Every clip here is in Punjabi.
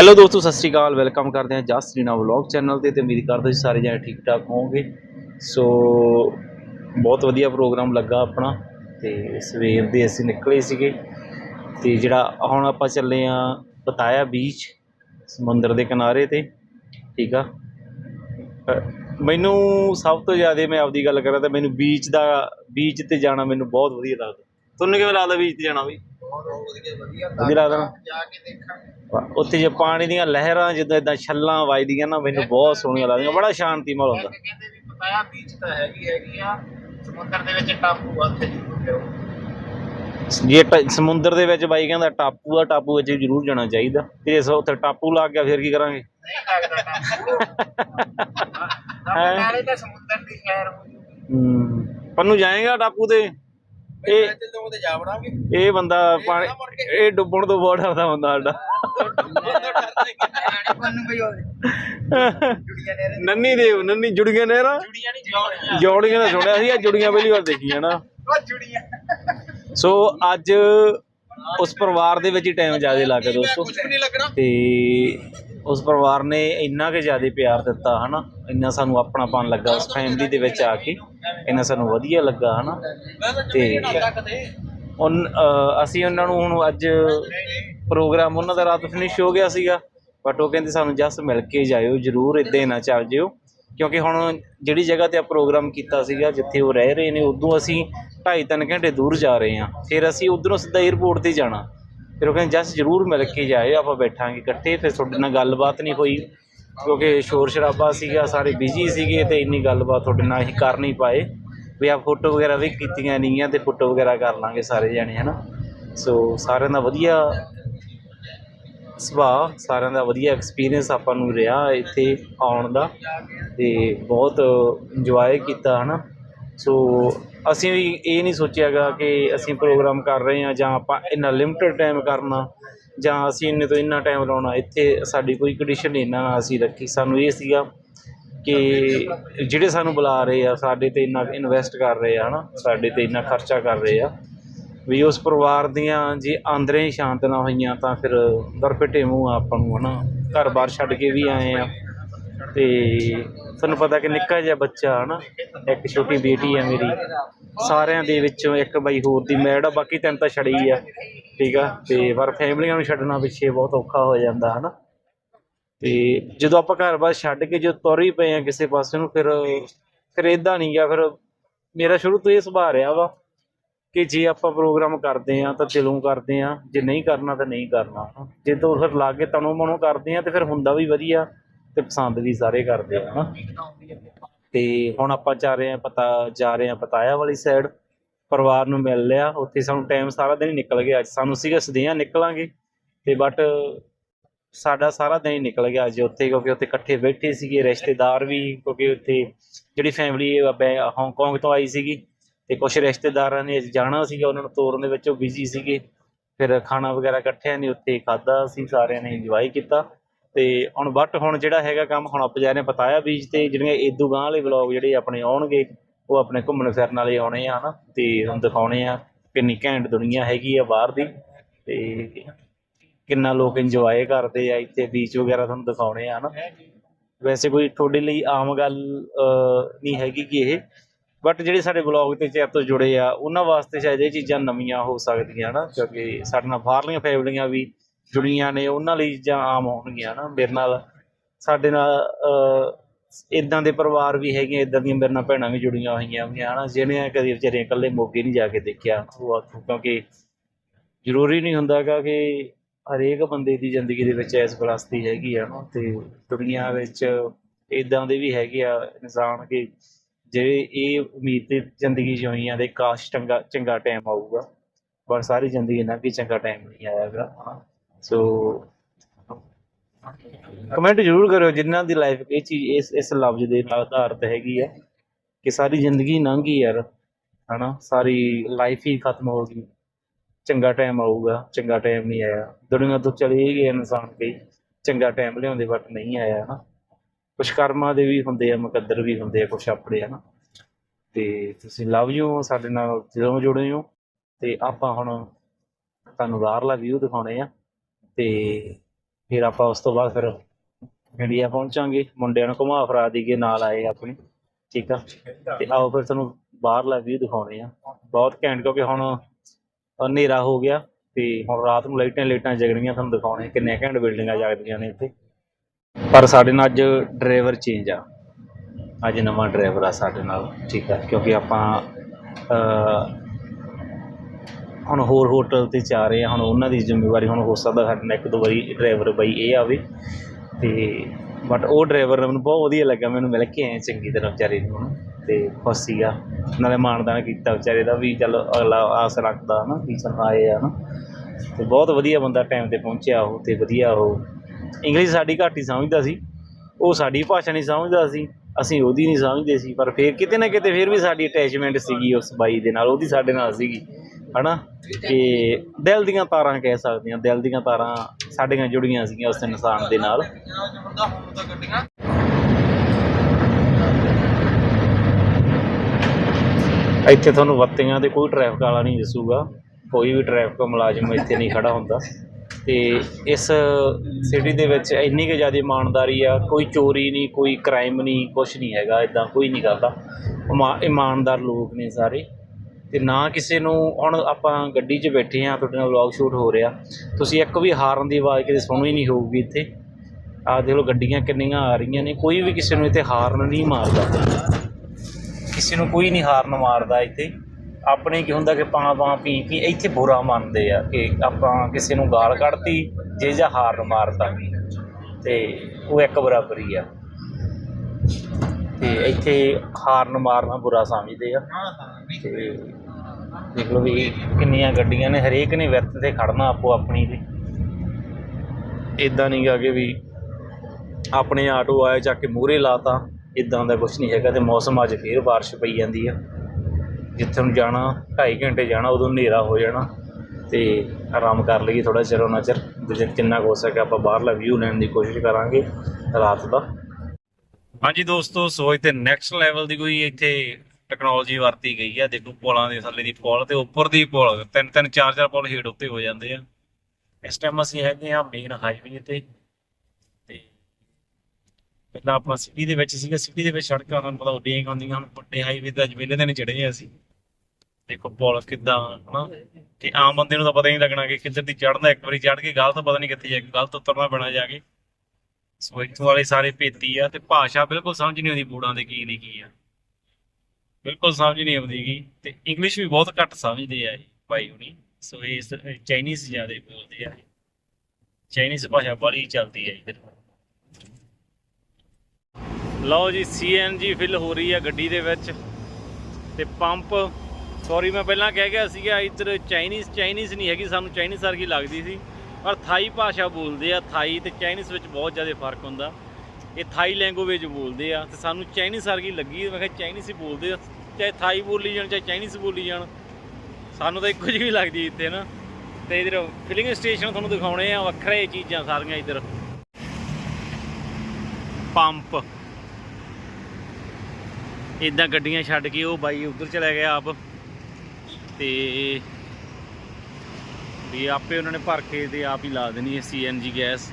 ਹੈਲੋ ਦੋਸਤੋ, ਸਤਿ ਸ਼੍ਰੀ ਅਕਾਲ। ਵੈਲਕਮ ਕਰਦੇ ਹਾਂ ਜਸ ਰੀਨਾ ਵਲੌਗ ਚੈਨਲ ਤੇ ਤੇ ਉਮੀਦ ਕਰਦਾ ਜੀ ਸਾਰੇ ਜਣੇ ਠੀਕ ਠਾਕ ਹੋਵੋਗੇ। ਸੋ ਬਹੁਤ ਵਧੀਆ ਪ੍ਰੋਗਰਾਮ ਲੱਗਾ ਆਪਣਾ ਤੇ ਸਵੇਰ ਦੇ ਅਸੀਂ ਨਿਕਲੇ ਸੀਗੇ। ਤੇ ਜਿਹੜਾ ਹੁਣ ਆਪਾਂ ਚੱਲੇ ਆ ਪਤਾਇਆ ਬੀਚ ਸਮੁੰਦਰ ਦੇ ਕਿਨਾਰੇ ਤੇ, ਠੀਕ ਆ? ਮੈਨੂੰ ਸਭ ਤੋਂ ਜ਼ਿਆਦਾ ਮੈਂ ਆਪਦੀ ਗੱਲ ਕਰਾਂ ਤਾਂ ਮੈਨੂੰ ਬੀਚ ਦਾ ਬੀਚ ਤੇ ਜਾਣਾ ਮੈਨੂੰ ਬਹੁਤ ਵਧੀਆ ਲੱਗਦਾ। ਤੁਹਾਨੂੰ ਕਿਵੇਂ ਲੱਗਦਾ ਬੀਚ ਤੇ ਜਾਣਾ ਵੀ? ਵਧੀਆ ਲੱਗਦਾ ਜਾ ਕੇ ਦੇਖਾਂਗੇ। ਵਾਹ, ਉੱਥੇ ਜੇ ਪਾਣੀ ਦੀਆਂ ਲਹਿਰਾਂ ਜਿੱਦਾਂ ਇਦਾਂ ਛੱਲਾਂ ਵੱਜਦੀਆਂ ਨਾ ਮੈਨੂੰ ਬਹੁਤ ਸੋਹਣੀਆਂ ਲੱਗਦੀਆਂ। ਬੜਾ ਸ਼ਾਂਤੀ ਮਾਹੌਲ ਹੁੰਦਾ। ਇੱਕ ਕਹਿੰਦੇ ਵੀ ਪਤਾਇਆ ਬੀਚ ਤਾਂ ਹੈਗੀ ਹੈਗੀ ਆ ਸਮੁੰਦਰ ਦੇ ਵਿੱਚ ਟਾਪੂ ਆ ਉੱਥੇ ਜ਼ਰੂਰ ਜਾਓ। ਜੇ ਟ- ਸਮੁੰਦਰ ਦੇ ਵਿੱਚ ਬਾਈ ਕਹਿੰਦਾ ਟਾਪੂ ਆ ਟਾਪੂ ਵਿੱਚ ਜ਼ਰੂਰ ਜਾਣਾ ਚਾਹੀਦਾ। ਤੇ ਜੇ ਉੱਥੇ ਟਾਪੂ ਲੱਗ ਗਿਆ ਫਿਰ ਕੀ ਕਰਾਂਗੇ? ਨਹੀਂ ਲੱਗਦਾ ਟਾਪੂ। ਹੈਂ? ਨਾਲੇ ਤਾਂ ਸਮੁੰਦਰ ਦੀ ਸੈਰ ਹੋ ਜੂਗੀ। ਹੂੰ। ਪੰਨੂ ਜਾਏਗਾ ਟਾਪੂ ਤੇ? ਇਹ ਜਾ ਵੜਾਂਗੇ। ਇਹ ਬੰਦਾ ਪਾਣੀ ਇਹ ਡੁੱਬਣ ਤੋਂ ਬਹੁਤ ਡਰਦਾ ਬੰਦਾ ਸਾਡਾ। ਨੇ ਨੰਨੀ ਦੇਵ ਨੰਨੀ ਜੁੜੀਆਂ ਨਹਿਰਾਂ? ਜੁੜੀਆਂ ਨਹੀਂ ਜੋੜੀਆਂ। ਦਾ ਸੁਣਿਆ ਸੀ ਆ ਜੁੜੀਆਂ ਪਹਿਲੀ ਵਾਰ ਦੇਖੀਆਂ ਨਾ ਜੁੜੀਆਂ। ਸੋ ਅੱਜ ਉਸ ਪਰਿਵਾਰ ਦੇ ਵਿੱਚ ਹੀ ਟਾਈਮ ਜ਼ਿਆਦਾ ਲੱਗ ਦੋਸਤੋ। ਤੇ ਉਸ ਪਰਿਵਾਰ ਨੇ ਇੰਨਾ ਕਿ ਜ਼ਿਆਦਾ ਪਿਆਰ ਦਿੱਤਾ, ਹਨਾ? ਇੰਨਾ ਸਾਨੂੰ ਆਪਣਾਪਨ ਲੱਗਾ ਉਸ ਫੈਮਿਲੀ ਦੇ ਵਿੱਚ ਆ ਕੇ। ਇੰਨਾ ਸਾਨੂੰ ਵਧੀਆ ਲੱਗਾ, ਹਨਾ? ਮੈਂ ਤਾਂ ਤੇ ਉਨ ਅਸੀਂ ਉਹਨਾਂ ਨੂੰ ਹੁਣ ਅੱਜ ਪ੍ਰੋਗਰਾਮ ਉਹਨਾਂ ਦਾ ਰਾਤ ਫਿਨਿਸ਼ ਹੋ ਗਿਆ ਸੀਗਾ। ਬਟ ਉਹ ਕਹਿੰਦੇ ਸਾਨੂੰ ਜਸ ਮਿਲ ਕੇ ਜਾਇਓ, ਜਰੂਰ ਇੱਦਾਂ ਨਾ ਚੱਲ ਜਿਓ। ਕਿਉਂਕਿ ਹੁਣ ਜਿਹੜੀ ਜਗ੍ਹਾ ਤੇ ਆ ਪ੍ਰੋਗਰਾਮ ਕੀਤਾ ਸੀਗਾ, ਜਿੱਥੇ ਉਹ ਰਹਿ ਰਹੇ ਨੇ, ਉਦੋਂ ਅਸੀਂ 2.5-3 ਘੰਟੇ ਦੂਰ ਜਾ ਰਹੇ ਹਾਂ। ਫਿਰ ਅਸੀਂ ਉਧਰੋਂ ਸਿੱਧਾ 에ਅਰਪੋਰਟ ਤੇ ਜਾਣਾ। ਫਿਰ ਉਹ ਕਹਿੰਦੇ, ਜਸ ਜਰੂਰ ਮਿਲ ਕੇ ਜਾਇਓ, ਆਪਾਂ ਬੈਠਾਂਗੇ ਇਕੱਠੇ। ਫਿਰ ਤੁਹਾਡੇ ਨਾਲ ਗੱਲਬਾਤ ਨਹੀਂ ਹੋਈ, ਕਿਉਂਕਿ ਸ਼ੋਰ ਸ਼ਰਾਬਾ ਸੀਗਾ, ਸਾਰੇ ਬਿਜ਼ੀ ਸੀਗੇ ਤੇ ਇੰਨੀ ਗੱਲਬਾਤ ਤੁਹਾਡੇ ਨਾਲ ਅਸੀਂ ਕਰ ਨਹੀਂ ਪਾਏ। ਵੀ ਆ ਫੋਟੋ ਵਗੈਰਾ ਵੀ ਕੀਤੀਆਂ ਨਹੀਂ ਆ ਤੇ ਫੋਟੋ ਵਗੈਰਾ ਕਰ ਲਾਂਗੇ ਸਾਰੇ ਜਾਣੇ, ਹਨਾ? ਸੋ ਸਾਰਿਆਂ ਦਾ ਵਧੀਆ ਸੁਭਾਅ, ਸਾਰਿਆਂ ਦਾ ਵਧੀਆ ਐਕਸਪੀਰੀਅੰਸ ਆਪਾਂ ਨੂੰ ਰਿਹਾ ਇੱਥੇ ਆਉਣ ਦਾ ਤੇ ਬਹੁਤ ਇੰਜੋਏ ਕੀਤਾ, ਹਨਾ? ਸੋ ਅਸੀਂ ਵੀ ਇਹ ਨਹੀਂ ਸੋਚਿਆਗਾ ਕਿ ਅਸੀਂ ਪ੍ਰੋਗਰਾਮ ਕਰ ਰਹੇ ਹਾਂ ਜਾਂ ਆਪਾਂ ਇੰਨਾ ਲਿਮਟਿਡ ਟਾਈਮ ਕਰਨਾ, ਜਾਂ ਅਸੀਂ ਇੰਨੇ ਤੋਂ ਇੰਨਾ ਟਾਈਮ ਲਾਉਣਾ, ਇੱਥੇ ਸਾਡੀ ਕੋਈ ਕੰਡੀਸ਼ਨ ਨਹੀਂ ਇਹਨਾਂ ਨਾਲ ਅਸੀਂ ਰੱਖੀ। ਸਾਨੂੰ ਇਹ ਸੀਗਾ ਕਿ ਜਿਹੜੇ ਸਾਨੂੰ ਬੁਲਾ ਰਹੇ ਆ, ਸਾਡੇ ਤੇ ਇੰਨਾ ਇਨਵੈਸਟ ਕਰ ਰਹੇ ਆ, ਹਨਾ? ਸਾਡੇ ਤੇ ਇੰਨਾ ਖਰਚਾ ਕਰ ਰਹੇ ਆ, ਵੀ ਉਸ ਪਰਿਵਾਰ ਦੀਆਂ ਜੇ ਆਂਦਰੇ ਹੀ ਸ਼ਾਂਤ ਨਾ ਹੋਈਆਂ ਤਾਂ ਫਿਰ ਦਰਪਟੇ ਮੂੰਹ ਆਪਾਂ ਨੂੰ, ਹਨਾ? ਘਰ-ਬਾਰ ਛੱਡ ਕੇ ਵੀ ਆਏ ਆ। ਤੇ ਤੁਹਾਨੂੰ ਪਤਾ ਕਿ ਨਿੱਕਾ ਜਿਹਾ ਬੱਚਾ ਹਨਾ ਇੱਕ ਛੋਟੀ ਬੇਟੀ ਹੈ ਮੇਰੀ, ਸਾਰਿਆਂ ਦੇ ਵਿੱਚੋਂ ਇੱਕ ਬਾਈ ਹੋਰ ਦੀ ਮੈਡ ਆ, ਬਾਕੀ ਤਿੰਨ ਤਾਂ ਛੜੀ ਆ, ਠੀਕ ਆ? ਤੇ ਪਰ ਫੈਮਲੀਆਂ ਨੂੰ ਛੱਡਣਾ ਪਿੱਛੇ ਬਹੁਤ ਔਖਾ ਹੋ ਜਾਂਦਾ, ਹਨਾ? ਤੇ ਜਦੋਂ ਆਪਾਂ ਘਰ-ਬਾਰ ਛੱਡ ਕੇ ਜੋ ਤੁਰ ਹੀ ਪਏ ਆ ਕਿਸੇ ਪਾਸੇ ਨੂੰ, ਫਿਰ ਫਿਰ ਇਦਾਂ ਨਹੀਂ ਗਿਆ ਫਿਰ ਮੇਰਾ ਸ਼ੁਰੂ ਤੋਂ ਇਹ ਸੁਭਾਅ ਰਿਹਾ ਵਾ ਕਿ ਜੇ ਆਪਾਂ ਪ੍ਰੋਗਰਾਮ ਕਰਦੇ ਆ ਤਾਂ ਦਿਲੋਂ ਕਰਦੇ ਆ, ਜੇ ਨਹੀਂ ਕਰਨਾ ਤਾਂ ਨਹੀਂ ਕਰਨਾ, ਹਨਾ। ਜੇ ਤੋਂ ਫਿਰ ਲਾ ਕੇ ਤਨੋਂ ਮਨੋਂ ਕਰਦੇ ਆ ਤੇ ਫਿਰ ਹੁੰਦਾ ਵੀ ਵਧੀਆ। ਤੇ ਪਸੰਦ ਵੀ ਸਾਰੇ ਕਰਦੇ ਆ, ਹਨਾ? ਤੇ ਹੁਣ ਆਪਾਂ ਜਾ ਰਹੇ ਆ ਪਤਾ, ਜਾ ਰਹੇ ਆ ਪਤਾਇਆ ਵਾਲੀ ਸਾਈਡ ਪਰਿਵਾਰ ਨੂੰ ਮਿਲ ਲਿਆ, ਉੱਥੇ ਸਾਨੂੰ ਟਾਈਮ ਸਾਰਾ ਦਿਨ ਹੀ ਨਿਕਲ ਗਿਆ। ਅੱਜ ਸਾਨੂੰ ਸੀਗਾ ਸਦੀਆਂ ਨਿਕਲਾਂਗੇ, ਤੇ ਬਟ ਸਾਡਾ ਸਾਰਾ ਦਿਨ ਹੀ ਨਿਕਲ ਗਿਆ ਅੱਜ ਉੱਥੇ, ਕਿਉਂਕਿ ਉੱਥੇ ਇਕੱਠੇ ਬੈਠੇ ਸੀਗੇ, ਰਿਸ਼ਤੇਦਾਰ ਵੀ, ਕਿਉਂਕਿ ਉੱਥੇ ਜਿਹੜੀ ਫੈਮਿਲੀ ਹਾਂਗਕਾਂਗ ਤੋਂ ਆਈ ਸੀਗੀ, ਤੇ ਕੁਝ ਰਿਸ਼ਤੇਦਾਰਾਂ ਨੇ ਜਾਣਾ ਸੀਗਾ, ਉਹਨਾਂ ਨੂੰ ਤੋਰਨ ਦੇ ਵਿੱਚ ਉਹ ਬਿਜ਼ੀ ਸੀਗੇ। ਫਿਰ ਖਾਣਾ ਵਗੈਰਾ ਇਕੱਠਿਆਂ ਨੇ ਉੱਥੇ ਖਾਦਾ ਅਸੀਂ ਸਾਰਿਆਂ ਨੇ ਇੰਜੋਏ ਕੀਤਾ। ਤੇ ਹੁਣ ਬਟ ਹੁਣ ਜਿਹੜਾ ਹੈਗਾ ਕੰਮ ਹੁਣ ਆਪਾਂ ਜਾ ਰਹੇ ਹਾਂ ਪਤਾਇਆ ਬੀਚ ਤੇ, ਜਿਹੜੀਆਂ ਇਦੂ ਗਾਂ ਵਾਲੇ ਵਲੌਗ ਜਿਹੜੇ ਆਪਣੇ ਆਉਣਗੇ, ਉਹ ਆਪਣੇ ਘੁੰਮਣ ਫਿਰਨ ਵਾਲੇ ਆਉਣੇ ਆ ਹਨਾ, ਤੇ ਹੁਣ ਦਿਖਾਉਣੇ ਆ ਕਿੰਨੀ ਘੈਂਟ ਦੁਨੀਆ ਹੈਗੀ ਆ ਬਾਹਰ ਦੀ, ਤੇ ਕਿੰਨਾ ਲੋਕ ਇੰਜੋਏ ਕਰਦੇ ਆ ਇੱਥੇ ਬੀਚ ਵਗੈਰਾ ਤੁਹਾਨੂੰ ਦਿਖਾਉਣੇ ਆ ਹਨਾ। ਵੈਸੇ ਕੋਈ ਤੁਹਾਡੇ ਲਈ ਆਮ ਗੱਲ ਨਹੀਂ ਹੈਗੀ ਕਿ ਇਹ ਬਟ ਜਿਹੜੇ ਸਾਡੇ ਬਲੌਗ ਤੇ ਚੈਟ ਤੋਂ ਜੁੜੇ ਆ, ਉਹਨਾਂ ਵਾਸਤੇ ਸ਼ਾਇਦ ਇਹ ਚੀਜ਼ਾਂ ਨਵੀਆਂ ਹੋ ਸਕਦੀਆਂ ਨਾ ਕਿਉਂਕਿ ਸਾਡੇ ਨਾਲ ਬਾਹਰਲੀਆਂ ਫੈਮਲੀਆਂ ਵੀ ਜੁੜੀਆਂ ਨੇ, ਉਹਨਾਂ ਲਈ ਚੀਜ਼ਾਂ ਆਮ ਹੋਣਗੀਆਂ ਨਾ ਮੇਰੇ ਨਾਲ। ਸਾਡੇ ਨਾਲ ਇਦਾਂ ਦੇ ਪਰਿਵਾਰ ਵੀ ਹੈਗੇ ਇਦਾਂ ਦੀਆਂ ਮੇਰੇ ਨਾਲ ਭੈਣਾਂ ਵੀ ਜੁੜੀਆਂ ਹੋਈਆਂ ਹੋਈਆਂ ਹਨਾ, ਜਿਹਨੇ ਕਦੀ ਵਿਚਾਰੇ ਇਕੱਲੇ ਮੋਗੇ ਨਹੀਂ ਜਾ ਕੇ ਦੇਖਿਆ। ਉਹ ਆਖੋ, ਕਿਉਂਕਿ ਜ਼ਰੂਰੀ ਨਹੀਂ ਹੁੰਦਾਗਾ ਕਿ ਹਰੇਕ ਬੰਦੇ ਦੀ ਜ਼ਿੰਦਗੀ ਦੇ ਵਿੱਚ ਐਸ ਬਰਸਤੀ ਹੈਗੀ ਆ ਨਾ, ਤੇ ਦੁਨੀਆ ਵਿੱਚ ਇਦਾਂ ਦੇ ਵੀ ਹੈਗੇ ਆ ਇਨਸਾਨ ਕਿ ਜਿਹੜੇ ਇਹ ਉਮੀਦ ਤੇ ਜ਼ਿੰਦਗੀ ਜਿਉਈਆਂ ਦੇ ਕਾਸ਼ ਚੰਗਾ ਚੰਗਾ ਟਾਈਮ ਆਊਗਾ। ਪਰ ਸਾਰੀ ਜ਼ਿੰਦਗੀ ਨਾਲ ਵੀ ਚੰਗਾ ਟਾਈਮ ਨਹੀਂ ਆਇਆਗਾ ਸੋ ਕਮੈਂਟ ਜ਼ਰੂਰ ਕਰਿਓ ਜਿਨ੍ਹਾਂ ਦੀ ਲਾਈਫ ਇਹ ਚੀਜ਼, ਇਸ ਇਸ ਲਫ਼ਜ਼ ਦੇ ਨਾਲ ਆਧਾਰਿਤ ਹੈਗੀ ਆ ਕਿ ਸਾਰੀ ਜ਼ਿੰਦਗੀ ਲੰਘ ਗਈ ਯਾਰ, ਹਨਾ? ਸਾਰੀ ਲਾਈਫ ਹੀ ਖਤਮ ਹੋ ਗਈ। ਚੰਗਾ ਟਾਈਮ ਆਊਗਾ, ਚੰਗਾ ਟਾਈਮ ਨਹੀਂ ਆਇਆ। ਦੁਨੀਆ ਤੋਂ ਚਲੇ ਗਏ ਇਨਸਾਨ ਕਈ, ਚੰਗਾ ਟਾਈਮ ਲਿਆਉਂਦੇ ਬਟ ਨਹੀਂ ਆਇਆ, ਹਨਾ? ਕੁਛ ਕਰਮਾਂ ਦੇ ਵੀ ਹੁੰਦੇ ਆ, ਮੁਕੱਦਰ ਵੀ ਹੁੰਦੇ ਆ, ਕੁਛ ਆਪਣੇ, ਹਨਾ? ਤੇ ਤੁਸੀਂ ਲਵ ਯੂ ਸਾਡੇ ਨਾਲ, ਜਦੋਂ ਜੁੜੇ ਹੋ। ਤੇ ਆਪਾਂ ਹੁਣ ਤੁਹਾਨੂੰ ਬਾਹਰਲਾ ਵਿਊ ਦਿਖਾਉਣੇ ਆ। ਤੇ ਫਿਰ ਆਪਾਂ ਉਸ ਤੋਂ ਬਾਅਦ ਫਿਰ ਇੰਡੀਆ ਪਹੁੰਚਾਂਗੇ, ਮੁੰਡਿਆਂ ਨੂੰ ਘੁਮਾ ਫਰਾ ਦੀ ਨਾਲ ਆਏ ਆਪਣੇ, ਠੀਕ ਆ? ਤੇ ਆਓ ਫਿਰ ਤੁਹਾਨੂੰ ਬਾਹਰਲਾ ਵੀ ਦਿਖਾਉਣੇ ਆ ਬਹੁਤ ਘੈਂਟ, ਕਿਉਂਕਿ ਹੁਣ ਹਨੇਰਾ ਹੋ ਗਿਆ ਤੇ ਹੁਣ ਰਾਤ ਨੂੰ ਲਾਈਟਾਂ ਲਾਈਟਾਂ ਜਗਣੀਆਂ ਤੁਹਾਨੂੰ ਦਿਖਾਉਣੇ ਕਿੰਨੇ ਘੈਂਟ ਬਿਲਡਿੰਗਾਂ ਜਗਦੀਆਂ ਨੇ ਇੱਥੇ। ਪਰ ਸਾਡੇ ਨਾਲ ਅੱਜ ਡਰਾਈਵਰ ਚੇਂਜ ਆ। ਅੱਜ ਨਵਾਂ ਡਰਾਈਵਰ ਆ ਸਾਡੇ ਨਾਲ, ਠੀਕ ਆ? ਕਿਉਂਕਿ ਆਪਾਂ ਹੁਣ ਹੋਰ ਹੋਟਲ ਤੇ ਜਾ ਰਹੇ ਆ ਹੁਣ ਉਹਨਾਂ ਦੀ ਜ਼ਿੰਮੇਵਾਰੀ ਹੁਣ ਹੋ ਸਕਦਾ ਸਾਡੇ ਨਾਲ ਇੱਕ ਦੋ ਵਾਰੀ ਡਰਾਈਵਰ ਬਾਈ ਇਹ ਆਵੇ। ਤੇ ਬਟ ਉਹ ਡਰਾਈਵਰ ਮੈਨੂੰ ਬਹੁਤ ਵਧੀਆ ਲੱਗਾ ਮੈਨੂੰ ਮਿਲ ਕੇ ਆਏ ਚੰਗੀ ਤਰ੍ਹਾਂ ਵਿਚਾਰੇ ਨੂੰ ਨਾ, ਤੇ ਖੁਸ਼ ਸੀਗਾ। ਨਾਲੇ ਮਾਣਦਾਨ ਕੀਤਾ ਵਿਚਾਰੇ ਦਾ ਵੀ ਚੱਲ ਅਗਲਾ ਆਸ ਰੱਖਦਾ ਨਾ ਵੀ ਚੱਲ ਆਏ ਆ ਨਾ ਤੇ ਬਹੁਤ ਵਧੀਆ ਬੰਦਾ ਟਾਈਮ ਤੇ ਪਹੁੰਚਿਆ ਉਹ ਤੇ ਵਧੀਆ ਉਹ। ਇੰਗਲਿਸ਼ ਸਾਡੀ ਘੱਟ ਹੀ ਸਮਝਦਾ ਸੀ ਉਹ ਸਾਡੀ ਭਾਸ਼ਾ ਨਹੀਂ ਸਮਝਦਾ ਸੀ ਅਸੀਂ ਉਹਦੀ ਨਹੀਂ ਸਮਝਦੇ ਸੀ ਪਰ ਫਿਰ ਕਿਤੇ ਨਾ ਕਿਤੇ ਫਿਰ ਵੀ ਸਾਡੀ ਅਟੈਚਮੈਂਟ ਸੀਗੀ ਉਸ ਬਾਈ ਦੇ ਨਾਲ ਉਹਦੀ ਸਾਡੇ ਨਾਲ ਸੀਗੀ। ਹਨਾ? ਕਿ ਦਿਲ ਦੀਆਂ ਤਾਰਾਂ ਕਹਿ ਸਕਦੇ ਹਾਂ, ਦਿਲ ਦੀਆਂ ਤਾਰਾਂ ਸਾਡੀਆਂ ਜੁੜੀਆਂ ਸੀਗੀਆਂ ਉਸ ਇਨਸਾਨ ਦੇ ਨਾਲ। ਇੱਥੇ ਤੁਹਾਨੂੰ ਬੱਤੀਆਂ ਤੇ ਕੋਈ ਟ੍ਰੈਫਿਕ ਵਾਲਾ ਨਹੀਂ ਦਿਸੂਗਾ, ਕੋਈ ਵੀ ਟ੍ਰੈਫਿਕ ਮੁਲਾਜ਼ਮ ਇੱਥੇ ਨਹੀਂ ਖੜਾ ਹੁੰਦਾ। ਤੇ ਇਸ ਸਿਟੀ ਦੇ ਵਿੱਚ ਇੰਨੀ ਕੁ ਜ਼ਿਆਦਾ ਇਮਾਨਦਾਰੀ ਆ, ਕੋਈ ਚੋਰੀ ਨਹੀਂ, ਕੋਈ ਕ੍ਰਾਈਮ ਨਹੀਂ ਕੁਝ ਨਹੀਂ ਹੈਗਾ ਇਦਾਂ ਕੋਈ ਨਹੀਂ ਕਰਦਾ। ਇਮਾ- ਇਮਾਨਦਾਰ ਲੋਕ ਨੇ ਸਾਰੇ। ਅਤੇ ਨਾ ਕਿਸੇ ਨੂੰ, ਹੁਣ ਆਪਾਂ ਗੱਡੀ 'ਚ ਬੈਠੇ ਹਾਂ, ਤੁਹਾਡੇ ਨਾਲ ਵਲੌਗ ਸ਼ੂਟ ਹੋ ਰਿਹਾ, ਤੁਸੀਂ ਇੱਕ ਵੀ ਹਾਰਨ ਦੀ ਆਵਾਜ਼ ਕਿਤੇ ਸੁਣੀ ਨਹੀਂ ਹੋਊਗੀ ਇੱਥੇ। ਆਹ ਦੇਖ ਲਓ ਗੱਡੀਆਂ ਕਿੰਨੀਆਂ ਆ ਰਹੀਆਂ ਨੇ, ਕੋਈ ਵੀ ਕਿਸੇ ਨੂੰ ਇੱਥੇ ਹਾਰਨ ਨਹੀਂ ਮਾਰਦਾ। ਕਿਸੇ ਨੂੰ ਕੋਈ ਨਹੀਂ ਹਾਰਨ ਮਾਰਦਾ ਇੱਥੇ। ਆਪਣੇ ਕੀ ਹੁੰਦਾ ਕਿ ਪਾਂ ਪਾਂ ਪੀ ਪੀ ਇੱਥੇ ਬੁਰਾ ਮੰਨਦੇ ਆ ਕਿ ਆਪਾਂ ਕਿਸੇ ਨੂੰ ਗਾਲ ਕੱਢਤੀ, ਜੇ ਜਾਂ ਹਾਰਨ ਮਾਰਤਾ ਤੇ ਉਹ ਇੱਕ ਬਰਾਬਰੀ ਆ। ਤੇ ਇੱਥੇ ਹਾਰਨ ਮਾਰਨਾ ਬੁਰਾ ਸਮਝਦੇ ਆ। ਹਾਂ ਤੇ ਦੇਖ ਲਓ ਵੀ ਕਿੰਨੀਆਂ ਗੱਡੀਆਂ ਨੇ, ਹਰੇਕ ਨੇ ਵਿਰਤ ਤੇ ਖੜਨਾ ਆਪੋ ਆਪਣੀ ਤੇ ਇਦਾਂ ਨਹੀਂ ਗਾ ਕਿ ਵੀ ਆਪਣੇ ਆਟੋ ਆਏ ਚੱਕ ਕੇ ਮੂਹਰੇ ਲਾਤਾ ਇਦਾਂ ਦਾ ਕੁਝ ਨਹੀਂ ਹੈਗਾ ਤੇ ਮੌਸਮ ਅੱਜ ਫੇਰ ਬਾਰਿਸ਼ ਪਈ ਜਾਂਦੀ ਆ। ਜਿੱਥੇ ਨੂੰ ਜਾਣਾ 2.5 ਘੰਟੇ ਜਾਣਾ, ਉਦੋਂ ਹਨੇਰਾ ਹੋ ਜਾਣਾ ਤੇ ਆਰਾਮ ਕਰ ਲਈਏ ਥੋੜਾ ਚਿਰ ਉਹਨਾਂ ਚਿਰ। ਜੇ ਜਿੰਨਾ ਕੁ ਹੋ ਸਕੇ ਆਪਾਂ ਬਾਹਰਲਾ ਵਿਊ ਲੈਣ ਦੀ ਕੋਸ਼ਿਸ਼ ਕਰਾਂਗੇ ਰਾਤ ਦਾ। ਹਾਂਜੀ ਦੋਸਤੋ, ਸੋ ਇੱਥੇ ਨੈਕਸਟ ਲੈਵਲ ਦੀ ਕੋਈ ਇੱਥੇ ਟੈਕਨੋਲੋਜੀ ਵਰਤੀ ਗਈ ਆ, ਦੇਖੋ ਪੁਲਾਂ ਦੇ ਥੱਲੇ ਦੀ ਪੁਲ ਤੇ ਉੱਪਰ ਦੀ ਪੁਲ, ਤਿੰਨ ਤਿੰਨ, ਚਾਰ ਚਾਰ ਪੋਲ ਹੇਠ ਉੱਤੇ ਹੋ ਜਾਂਦੇ ਆ। ਇਸ ਟਾਈਮ ਅਸੀਂ ਹੈਗੇ ਆ ਮੇਨ ਹਾਈਵੇ ਤੇ। ਤੇ ਪਹਿਲਾਂ ਆਪਣਾ ਸਿਟੀ ਦੇ ਵਿੱਚ ਸੀਗਾ ਸਿਟੀ ਦੇ ਵਿੱਚ ਸੜਕਾਂ ਤੁਹਾਨੂੰ ਪਤਾ ਉੱਡੀਆਂ ਹੀ ਹੁੰਦੀਆਂ ਵੱਡੇ ਹਾਈਵੇ ਤੇ ਅੱਜ ਵੇਲੇ ਤੇ ਨਹੀਂ ਚੜੇ ਅਸੀਂ। ਦੇਖੋ ਪੁਲ ਕਿੱਦਾਂ, ਹਨਾ? ਤੇ ਆਮ ਬੰਦੇ ਨੂੰ ਤਾਂ ਪਤਾ ਹੀ ਨਹੀਂ ਲੱਗਣਾ ਕਿ ਕਿੱਧਰ ਦੀ ਚੜਨਾ ਇੱਕ ਵਾਰੀ ਚੜ ਕੇ ਗਲਤ ਪਤਾ ਨਹੀਂ ਕਿੱਥੇ ਜਾ ਕੇ ਗਲਤ ਉਤਰਨਾ ਪੈਣਾ ਜਾ ਕੇ। ਸੋ ਇੱਥੋਂ ਵਾਲੇ ਸਾਰੇ ਭੇਤੀ ਆ ਤੇ ਭਾਸ਼ਾ ਬਿਲਕੁਲ ਸਮਝ ਨਹੀਂ ਆਉਂਦੀ ਬੂੜਾਂ ਦੇ ਕੀ ਨੇ ਕੀ ਆ। ਬਿਲਕੁਲ ਸਮਝ ਨਹੀਂ ਆਉਂਦੀ ਗੀ। ਤੇ ਇੰਗਲਿਸ਼ ਵੀ ਬਹੁਤ ਘੱਟ ਸਮਝਦੇ ਆ ਇਹ ਭਾਈ ਹੁਣੀ। ਸੋ ਇਹ ਚਾਈਨੀਜ਼ ਜ਼ਿਆਦਾ ਬੋਲਦੇ ਆ ਚਾਈਨੀਜ਼ ਭਾਸ਼ਾ ਬੜੀ ਚੱਲਦੀ ਹੈ ਇੱਧਰ। ਲਓ ਜੀ ਸੀਐਨਜੀ ਫਿਲ ਹੋ ਰਹੀ ਹੈ ਗੱਡੀ ਦੇ ਵਿੱਚ। ਤੇ ਪੰਪ ਸੌਰੀ ਮੈਂ ਪਹਿਲਾਂ ਕਹਿ ਗਿਆ ਸੀਗਾ, ਇੱਧਰ ਚਾਈਨੀਜ਼ ਚਾਈਨੀਜ਼ ਨਹੀਂ ਹੈਗੀ, ਸਾਨੂੰ ਚਾਈਨੀਜ਼ ਵਰਗੀ ਲੱਗਦੀ ਸੀ। ਪਰ ਥਾਈ ਭਾਸ਼ਾ ਬੋਲਦੇ ਆ ਥਾਈ ਤੇ ਚਾਈਨੀਜ਼ ਵਿੱਚ ਬਹੁਤ ਜ਼ਿਆਦਾ ਫ਼ਰਕ ਹੁੰਦਾ। ਇਹ ਥਾਈ ਲੈਂਗੁਏਜ ਬੋਲਦੇ ਆ ਤੇ ਸਾਨੂੰ ਚਾਈਨੀਜ਼ ਵਰਗੀ ਲੱਗੀ ਮੈਂ ਕਿਹਾ ਚਾਈਨੀਜ਼ ਹੀ ਬੋਲਦੇ ਆ। ਚਾਹੇ ਥਾਈ ਬੋਲੀ ਜਾਣ, ਚਾਹੇ ਚਾਈਨੀਜ਼ ਬੋਲੀ ਜਾਣ, ਸਾਨੂੰ ਤਾਂ ਇੱਕੋ ਜਿਹੀ ਵੀ ਲੱਗਦੀ ਇੱਥੇ ਨਾ। ਤੇ ਇਧਰ ਫਿਲਿੰਗ ਸਟੇਸ਼ਨ ਤੁਹਾਨੂੰ ਦਿਖਾਉਣੇ ਆ, ਵੱਖਰੇ ਚੀਜ਼ਾਂ ਸਾਰੀਆਂ ਇੱਧਰ। ਪੰਪ। ਇਦਾਂ ਗੱਡੀਆਂ ਛੱਡ ਕੇ ਉਹ ਬਾਈ ਉਧਰ ਚਲਾ ਗਿਆ ਆਪ। ਤੇ ਵੀ ਆਪੇ ਉਹਨਾਂ ਨੇ ਭਰ ਕੇ ਤੇ ਆਪ ਹੀ ਲਾ ਦੇਣੀ ਹੈ ਸੀਐਨਜੀ ਗੈਸ।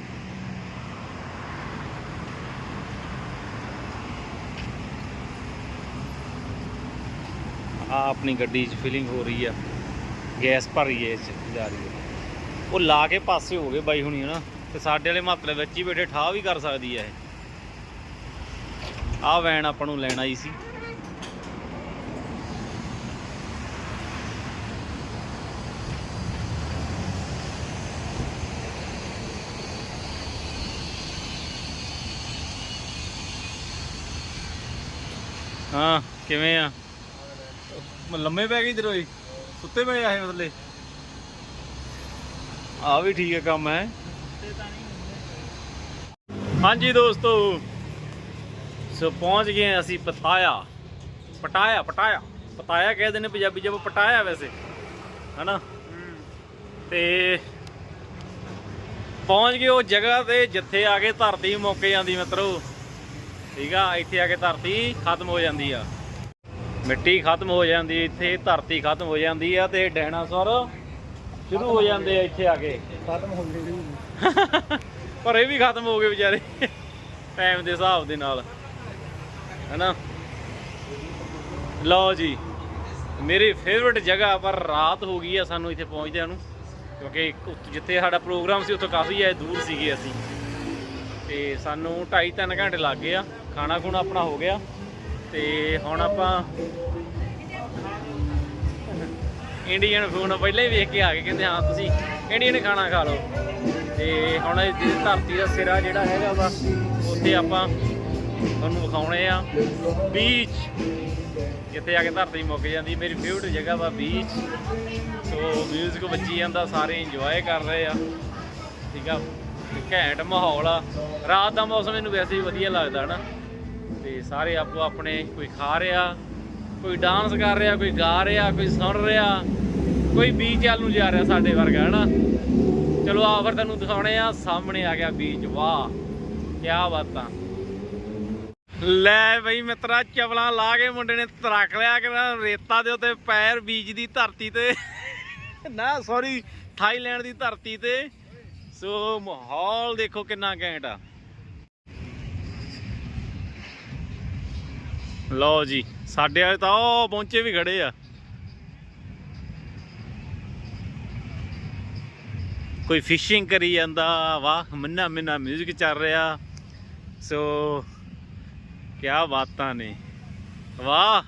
ਆ ਆਪਣੀ ਗੱਡੀ 'ਚ ਫਿਲਿੰਗ ਹੋ ਰਹੀ ਆ। ਗੈਸ ਭਰ ਰਹੀ ਹੈ ਇਹ 'ਚ, ਜਾ ਰਹੀ ਹੈ। ਉਹ ਲਾ ਕੇ ਪਾਸੇ ਹੋ ਗਏ ਬਾਈ ਹੁਣੀ, ਹਨਾ? ਤੇ ਸਾਡੇ ਵਾਲੇ ਮਾਤਲੇ ਵਿੱਚ ਹੀ ਬੈਠੇ, ਠਾਹ ਵੀ ਕਰ ਸਕਦੀ ਆ ਇਹ। ਆ ਵੈਨ ਆਪਾਂ ਨੂੰ ਲੈਣ ਆਈ ਸੀ। ਹਾਂ, ਕਿਵੇਂ ਆ? ਲੰਮੇ ਪੈ ਗਏ ਇਧਰੋਂ ਸੁੱਤੇ ਪਏ ਆਏ ਮਤਲੇ ਆ ਵੀ ਠੀਕ ਹੈ ਕੰਮ, ਹੈ। ਹਾਂਜੀ ਦੋਸਤੋ, ਸੋ ਪਹੁੰਚ ਗਏ ਅਸੀਂ ਪਤਾਇਆ। Pattaya Pattaya. ਪਤਾਇਆ ਕਹਿੰਦੇ ਨੇ ਪੰਜਾਬੀ ਜਬ ਪਟਾਇਆ ਵੈਸੇ। ਹਨਾ? ਤੇ ਪਹੁੰਚ ਗਏ ਉਹ ਜਗ੍ਹਾ ਤੇ ਜਿੱਥੇ ਆ ਕੇ ਧਰਤੀ ਮੁੱਕ ਜਾਂਦੀ ਮਿੱਤਰੋ। ਠੀਕ ਆ, ਇੱਥੇ ਆ ਕੇ ਧਰਤੀ ਖਤਮ ਹੋ ਜਾਂਦੀ ਆ। ਮਿੱਟੀ ਖਤਮ ਹੋ ਜਾਂਦੀ ਇੱਥੇ ਧਰਤੀ ਖਤਮ ਹੋ ਜਾਂਦੀ ਆ ਤੇ ਡਾਇਨਾਸੌਰ ਸ਼ੁਰੂ ਹੋ ਜਾਂਦੇ ਆ ਇੱਥੇ ਆ ਕੇ। ਖਤਮ ਹੋ ਗਈ ਪਰ ਇਹ ਵੀ ਖਤਮ ਹੋ ਗਏ ਵਿਚਾਰੇ ਟਾਈਮ ਦੇ ਹਿਸਾਬ ਦੇ ਨਾਲ। ਹੈਨਾ? ਲਓ ਜੀ ਮੇਰੀ ਫੇਵਰਿਟ ਜਗ੍ਹਾ ਪਰ ਰਾਤ ਹੋ ਗਈ ਆ ਸਾਨੂੰ ਇੱਥੇ ਪਹੁੰਚਦਿਆਂ ਨੂੰ ਕਿਉਂਕਿ ਜਿੱਥੇ ਸਾਡਾ ਪ੍ਰੋਗਰਾਮ ਸੀ ਉੱਥੋਂ ਕਾਫੀ ਜ਼ਿਆਦਾ ਦੂਰ ਸੀਗੇ ਅਸੀਂ। ਤੇ ਸਾਨੂੰ 2.5 3 ਘੰਟੇ ਲੱਗ ਗਏ ਆ ਖਾਣਾ ਖੁਣਾ ਆਪਣਾ ਹੋ ਗਿਆ। ਤੇ ਹੁਣ ਆਪਾਂ ਇੰਡੀਅਨ ਫੂਡ ਪਹਿਲਾਂ ਹੀ ਵੇਖ ਕੇ ਆ ਗਏ, ਕਹਿੰਦੇ ਹਾਂ ਤੁਸੀਂ ਇੰਡੀਅਨ ਖਾਣਾ ਖਾ ਲਓ। ਤੇ ਹੁਣ ਜਿਹੜੀ ਧਰਤੀ ਦਾ ਸਿਰਾ ਜਿਹੜਾ ਹੈਗਾ ਵਾ, ਉੱਥੇ ਆਪਾਂ ਤੁਹਾਨੂੰ ਵਿਖਾਉਣੇ ਆ। ਬੀਚ ਜਿੱਥੇ ਆ ਕੇ ਧਰਤੀ ਮੁੱਕ ਜਾਂਦੀ, ਮੇਰੀ ਫੇਵਰਟ ਜਗ੍ਹਾ ਵਾ ਬੀਚ ਸੋ ਮਿਊਜ਼ਿਕ ਵੱਜੀ ਜਾਂਦਾ, ਸਾਰੇ ਇੰਜੋਏ ਕਰ ਰਹੇ ਆ। ਠੀਕ ਆ, ਘੈਂਟ ਮਾਹੌਲ ਆ। ਰਾਤ ਦਾ ਮੌਸਮ ਮੈਨੂੰ ਵੈਸੇ ਹੀ ਵਧੀਆ ਲੱਗਦਾ ਹਨਾ ਤੇ ਸਾਰੇ ਆਪੋ ਆਪਣੇ ਕੋਈ ਖਾ ਰਿਹਾ, ਕੋਈ ਡਾਂਸ ਕਰ ਰਿਹਾ, ਕੋਈ ਗਾ ਰਿਹਾ, ਕੋਈ ਸੁਣ ਰਿਹਾ, ਕੋਈ ਬੀਚ ਵੱਲ ਨੂੰ ਜਾ ਰਿਹਾ ਸਾਡੇ ਵਰਗਾ, ਹਨਾ? ਚਲੋ ਆ ਫਿਰ ਤੁਹਾਨੂੰ ਦਿਖਾਉਣੇ ਆ, ਸਾਹਮਣੇ ਆ ਗਿਆ ਬੀਚ ਵਾਹ ਕੀ ਬਾਤਾਂ ਲੈ ਬਈ ਮਿੱਤਰਾ, ਚਵਲਾਂ ਲਾ ਕੇ ਮੁੰਡੇ ਨੇ ਤਰਕ ਲਿਆ ਕਿ ਰੇਤਾ ਦੇ ਉੱਤੇ ਪੈਰ ਬੀਜ ਦੀ ਧਰਤੀ ਤੇ। ਨਾ ਸੌਰੀ ਥਾਈਲੈਂਡ ਦੀ ਧਰਤੀ ਤੇ। ਸੋ ਮਾਹੌਲ ਦੇਖੋ ਕਿੰਨਾ ਘੈਂਟ ਆ। ਲਓ ਜੀ, ਸਾਡੇ ਵਾਲੇ ਤਾਂ ਉਹ ਪਹੁੰਚੇ ਵੀ ਖੜੇ ਆ। ਕੋਈ ਫਿਸ਼ਿੰਗ ਕਰੀ ਜਾਂਦਾ, ਵਾਹ, ਮੰਨਾ ਮੰਨਾ 뮤직 ਚੱਲ ਰਿਹਾ। ਸੋ ਕੀ ਬਾਤਾਂ ਨੇ। ਵਾਹ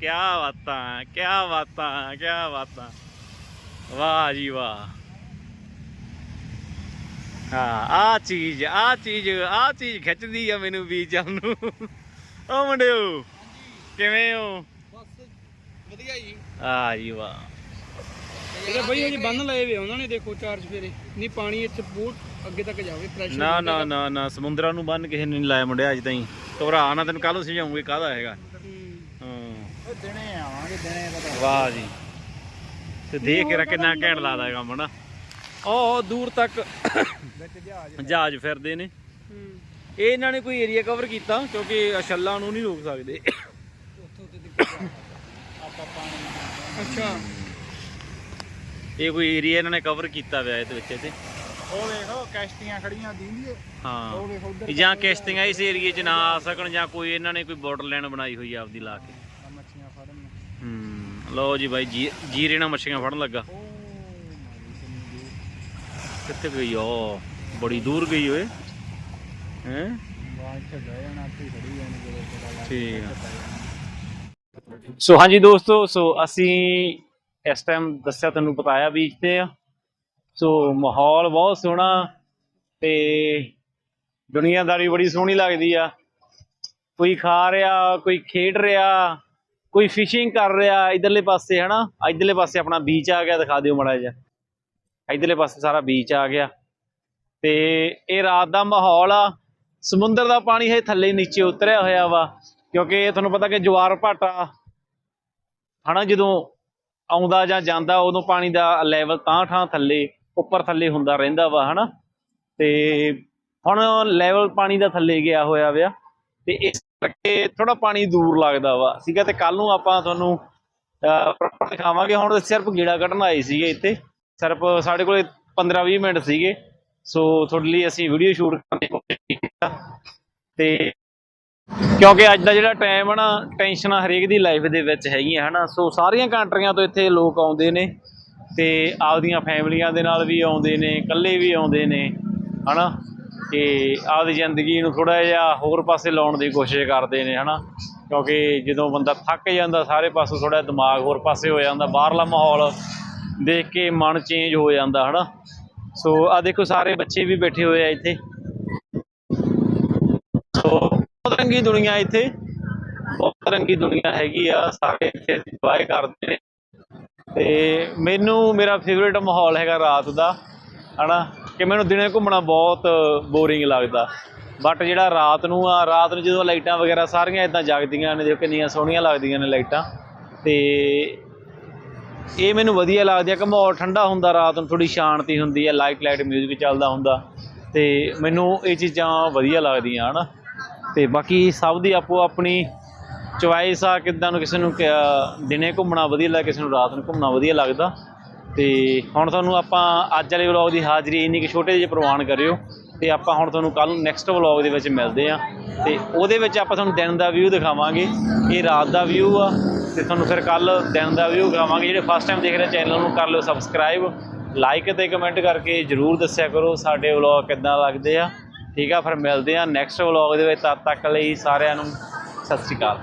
ਕੀ ਬਾਤਾਂ ਕੀ ਬਾਤਾਂ ਕੀ ਬਾਤਾਂ। ਵਾਹ ਜੀ ਵਾਹ। ਹਾਂ ਆ ਚੀਜ਼ ਆ ਚੀਜ਼ ਆ ਚੀਜ਼ ਖਿੱਚਦੀ ਆ ਮੈਨੂੰ ਬੀਚ ਵੱਲ ਨੂੰ। ਓ ਮੁੰਡਿਓ ਕਿਵੇਂ ਹੋ? ਬਸ ਵਧੀਆ ਜੀ। ਆ ਜੀ ਵਾਹ। ਇਹਦੇ ਬਈ ਅਜੇ ਬੰਨ ਲਏ ਵੇ ਉਹਨਾਂ ਨੇ ਦੇਖੋ ਚਾਰ ਚਫੇਰੇ। ਨਹੀਂ ਪਾਣੀ ਇੱਥੇ ਬਹੁਤ ਅੱਗੇ ਤੱਕ ਜਾਵੇ ਪ੍ਰੈਸ਼ਰ ਨਾ ਨਾ ਨਾ ਨਾ ਸਮੁੰਦਰਾਂ ਨੂੰ ਬੰਨ ਕਿਸੇ ਨੇ ਨਹੀਂ ਲਾਇਆ ਮੁੰਡਿਆ ਅੱਜ ਤਾਈਂ। ਘਬਰਾ ਨਾ ਤੈਨੂੰ ਕੱਲ ਸਮਝਾਉਂਗੇ ਕਾਹਦਾ ਹੈਗਾ। ਹਾਂ। ਉਹ ਦਿਨੇ ਆਵਾਂਗੇ ਦਿਨੇ ਪਤਾ ਵਾਹ ਜੀ। ਤੇ ਦੇਖ ਕੇ ਕਿੰਨਾ ਘੈਂਟ ਲੱਗਦਾ ਕੰਮ ਨਾ ਉਹ ਦੂਰ ਤੱਕ ਵਿੱਚ ਜਹਾਜ਼ ਫਿਰਦੇ ਨੇ। ਇਹ ਇਹਨਾਂ ਨੇ ਕੋਈ ਏਰੀਆ ਕਵਰ ਕੀਤਾ ਕਿਉਂਕਿ ਛੱਲਾਂ ਨੂੰ ਨਹੀਂ ਰੋਕ ਸਕਦੇ। ਆਪਾਂ ਪਾਣੀ ਅੱਛਾ। ਇਹ ਕੋਈ ਏਰੀਆ ਇਹਨਾਂ ਨੇ ਕਵਰ ਕੀਤਾ ਹੋਇਆ ਇਹਦੇ ਵਿੱਚ ਤੇ ਉਹ ਵੇਖੋ ਕਸ਼ਤੀਆਂ ਖੜੀਆਂ ਦੀਂਦੀ ਉਹ ਹਾਂ ਉਧਰ ਜਾਂ ਕਿਸ਼ਤੀਆਂ ਇਸ ਏਰੀਏ 'ਚ ਨਾ ਆ ਸਕਣ ਜਾਂ ਕੋਈ ਇਹਨਾਂ ਨੇ ਕੋਈ ਬਾਰਡਰ ਲਾਈਨ ਬਣਾਈ ਹੋਈ ਆ ਆਪਦੀ ਲਾ ਕੇ। ਮੱਛੀਆਂ ਫੜਨ। ਹੂੰ ਲਓ ਜੀ ਬਾਈ ਜੀ ਜੀਰੇ ਨਾਲ ਮੱਛੀਆਂ ਫੜਨ ਲੱਗਾ। ਉਹ ਮਾਰੀ ਕਿੰਨੀ ਦੂਰ ਕਿੱਥੇ ਗਈ? ਓ ਬੜੀ ਦੂਰ ਗਈ ਓਏ। ਹੈ? ਠੀਕ ਆ। ਸੋ ਹਾਂਜੀ ਦੋਸਤੋ, ਸੋ ਅਸੀਂ ਇਸ ਟਾਈਮ ਦੱਸਿਆ ਤੁਹਾਨੂੰ ਬਤਾਇਆ ਬੀਚ ਤੇ ਆ। ਸੋ ਮਾਹੌਲ ਬਹੁਤ ਸੋਹਣਾ ਤੇ ਦੁਨੀਆਦਾਰੀ ਬੜੀ ਸੋਹਣੀ ਲੱਗਦੀ ਆ। ਕੋਈ ਖਾ ਰਿਹਾ, ਕੋਈ ਖੇਡ ਰਿਹਾ, ਕੋਈ ਫਿਸ਼ਿੰਗ ਕਰ ਰਿਹਾ ਇਧਰਲੇ ਪਾਸੇ, ਹਨਾ? ਇਧਰਲੇ ਪਾਸੇ ਆਪਣਾ ਬੀਚ ਆ ਗਿਆ, ਦਿਖਾ ਦਿਓ ਮੜਾ ਜਿਹਾ। ਇਧਰਲੇ ਪਾਸੇ ਸਾਰਾ ਬੀਚ ਆ ਗਿਆ। ਤੇ ਇਹ ਰਾਤ ਦਾ ਮਾਹੌਲ ਆ। ਸਮੁੰਦਰ ਦਾ ਪਾਣੀ ਹੈ ਥੱਲੇ ਨੀਚੇ ਉਤਰਿਆ ਹੋਇਆ ਵਾ, ਕਿਉਂਕਿ ਤੁਹਾਨੂੰ ਪਤਾ ਕਿ ਜਵਾਰ ਭਾਟਾ, ਹਨਾ, ਜਦੋਂ ਆਉਂਦਾ ਜਾਂ ਜਾਂਦਾ, ਉਦੋਂ ਪਾਣੀ ਦਾ ਲੈਵਲ ਤਾਂ ਠਾਂ ਥੱਲੇ, ਉੱਪਰ ਥੱਲੇ ਹੁੰਦਾ ਰਹਿੰਦਾ ਵਾ, ਹਨਾ। ਤੇ ਹੁਣ ਲੈਵਲ ਪਾਣੀ ਦਾ ਥੱਲੇ ਗਿਆ ਹੋਇਆ ਵਿਆ ਤੇ ਇਸ ਕਰਕੇ ਥੋੜਾ ਪਾਣੀ ਦੂਰ ਲੱਗਦਾ ਵਾ। ਠੀਕ ਹੈ, ਤੇ ਕੱਲ ਨੂੰ ਆਪਾਂ ਤੁਹਾਨੂੰ ਪ੍ਰੋਪਰ ਦਿਖਾਵਾਂਗੇ। ਹੁਣ ਸਿਰਫ ਗੇੜਾ ਕੱਢਣ ਆਏ ਸੀਗੇ ਇੱਥੇ। ਸਿਰਫ ਸਾਡੇ ਕੋਲੇ 15-20 ਮਿੰਟ ਸੀਗੇ। ਸੋ ਤੁਹਾਡੇ ਲਈ ਅਸੀਂ ਵੀਡੀਓ ਸ਼ੂਟ ਕਰਨ ਦੀ ਕੋਸ਼ਿਸ਼ ਕੀਤੀ ਆ। ਤੇ ਕਿਉਂਕਿ ਅੱਜ ਦਾ ਜਿਹੜਾ ਟਾਈਮ ਹੈ ਨਾ ਟੈਨਸ਼ਨਾਂ ਹਰੇਕ ਦੀ ਲਾਈਫ ਦੇ ਵਿੱਚ ਹੈਗੀਆਂ, ਹਨਾ? ਸੋ ਸਾਰੀਆਂ ਕੰਟਰੀਆਂ ਤੋਂ ਇੱਥੇ ਲੋਕ ਆਉਂਦੇ ਨੇ ਤੇ ਆਪਦੀਆਂ ਫੈਮਲੀਆਂ ਦੇ ਨਾਲ ਵੀ ਆਉਂਦੇ ਨੇ, ਇਕੱਲੇ ਵੀ ਆਉਂਦੇ ਨੇ, ਹਨਾ? ਤੇ ਆਪਦੀ ਜ਼ਿੰਦਗੀ ਨੂੰ ਥੋੜਾ ਜਿਹਾ ਹੋਰ ਪਾਸੇ ਲਾਉਣ ਦੀ ਕੋਸ਼ਿਸ਼ ਕਰਦੇ ਨੇ, ਹਨਾ? ਕਿਉਂਕਿ ਜਦੋਂ ਬੰਦਾ ਥੱਕ ਜਾਂਦਾ, ਸਾਰੇ ਪਾਸੋਂ ਥੋੜਾ ਦਿਮਾਗ ਹੋਰ ਪਾਸੇ ਹੋ ਜਾਂਦਾ, ਬਾਹਰਲਾ ਮਾਹੌਲ ਦੇਖ ਕੇ ਮਨ ਚੇਂਜ ਹੋ ਜਾਂਦਾ, ਹਨਾ? ਸੋ ਆ ਦੇਖੋ, ਸਾਰੇ ਬੱਚੇ ਵੀ ਬੈਠੇ ਹੋਏ ਆ ਇੱਥੇ। ਰੰਗੀ ਦੁਨੀਆ ਇੱਥੇ। ਬਹੁਤ ਰੰਗੀ ਦੁਨੀਆ ਹੈਗੀ ਆ, ਸਾਰੇ ਇੱਥੇ ਇੰਜੋਏ ਕਰਦੇ ਨੇ। ਤੇ ਮੈਨੂੰ ਮੇਰਾ ਫੇਵਰੇਟ ਮਾਹੌਲ ਹੈਗਾ ਰਾਤ ਦਾ, ਹਨਾ? ਕਿ ਮੈਨੂੰ ਦਿਨੇ ਘੁੰਮਣਾ ਬਹੁਤ ਬੋਰਿੰਗ ਲੱਗਦਾ। ਬਟ ਜਿਹੜਾ ਰਾਤ ਨੂੰ ਆ, ਰਾਤ ਨੂੰ ਜਦੋਂ ਲਾਈਟਾਂ ਵਗੈਰਾ ਸਾਰੀਆਂ ਇਦਾਂ ਜਗਦੀਆਂ ਨੇ ਜੋ ਕਿੰਨੀਆਂ ਸੋਹਣੀਆਂ ਲੱਗਦੀਆਂ ਨੇ ਲਾਈਟਾਂ। ਤੇ ਇਹ ਮੈਨੂੰ ਵਧੀਆ ਲੱਗਦੀ ਆ ਕਿ ਮਾਹੌਲ ਠੰਡਾ ਹੁੰਦਾ ਰਾਤ ਨੂੰ ਥੋੜੀ ਸ਼ਾਂਤੀ ਹੁੰਦੀ ਹੈ ਲਾਈਟ ਲਾਈਟ 뮤직 ਚੱਲਦਾ ਹੁੰਦਾ। ਤੇ ਮੈਨੂੰ ਇਹ ਚੀਜ਼ਾਂ ਵਧੀਆ ਲੱਗਦੀਆਂ, ਹਨਾ? ਤੇ ਬਾਕੀ ਸਭ ਦੀ ਆਪੋ ਆਪਣੀ ਚੁਆਇਸ ਆ, ਕਿੱਦਾਂ ਨੂੰ ਕਿਸੇ ਨੂੰ ਕਿਆ- ਦਿਨੇ ਘੁੰਮਣਾ ਵਧੀਆ ਲੱਗਦਾ, ਕਿਸੇ ਨੂੰ ਰਾਤ ਨੂੰ ਘੁੰਮਣਾ ਵਧੀਆ ਲੱਗਦਾ। ਤੇ ਹੁਣ ਤੁਹਾਨੂੰ ਆਪਾਂ ਅੱਜ ਵਾਲੇ ਵਲੌਗ ਦੀ ਹਾਜ਼ਰੀ ਇੰਨੀ ਕਿ ਛੋਟੇ ਜਿਹੇ ਪ੍ਰਵਾਨ ਕਰਿਓ ਤੇ ਆਪਾਂ ਹੁਣ ਤੁਹਾਨੂੰ ਕੱਲ ਨੂੰ ਨੈਕਸਟ ਵਲੌਗ ਦੇ ਵਿੱਚ ਮਿਲਦੇ ਆ ਤੇ ਉਹਦੇ ਵਿੱਚ ਆਪਾਂ ਤੁਹਾਨੂੰ ਦਿਨ ਦਾ ਵਿਊ ਦਿਖਾਵਾਂਗੇ। ਇਹ ਰਾਤ ਦਾ ਵਿਊ ਆ ਤੇ ਤੁਹਾਨੂੰ ਫਿਰ ਕੱਲ ਦਿਨ ਦਾ ਵਿਊ ਦਿਖਾਵਾਂਗੇ। ਜਿਹੜੇ ਫਸਟ ਟਾਈਮ ਦੇਖ ਰਹੇ ਚੈਨਲ ਨੂੰ ਕਰ ਲਿਓ ਸਬਸਕ੍ਰਾਈਬ ਲਾਈਕ ਤੇ ਕਮੈਂਟ ਕਰਕੇ ਜਰੂਰ ਦੱਸਿਆ ਕਰੋ ਸਾਡੇ ਵਲੌਗ ਕਿੱਦਾਂ ਲੱਗਦੇ ਆ। ਠੀਕ ਆ, ਫਿਰ ਮਿਲਦੇ ਆ ਨੈਕਸਟ ਵਲੌਗ ਦੇ ਵਿੱਚ, ਤਦ ਤੱਕ ਲਈ ਸਾਰਿਆਂ ਨੂੰ ਸਤਿ ਸ਼੍ਰੀ ਅਕਾਲ।